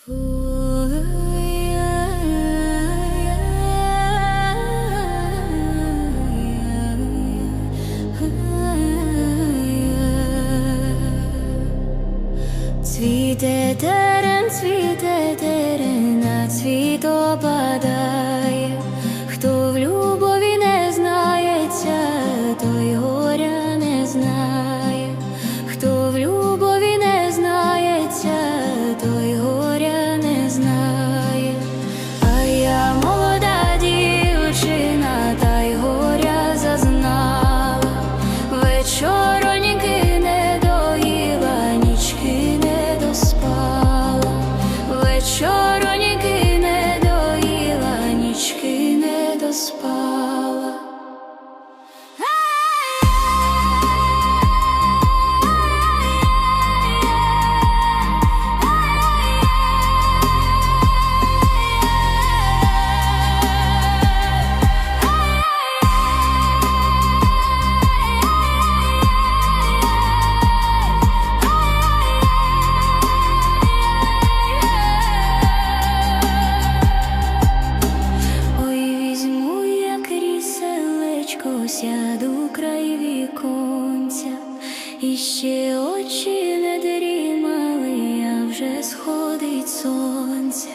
Цвіте терен, цвіте терен, а цвіт опадає. Сяду край віконця, і ще очі не дрімали, а вже сходить сонце,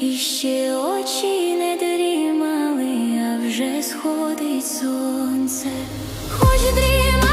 і ще очі не дрімали, а вже сходить сонце, хоч дріма.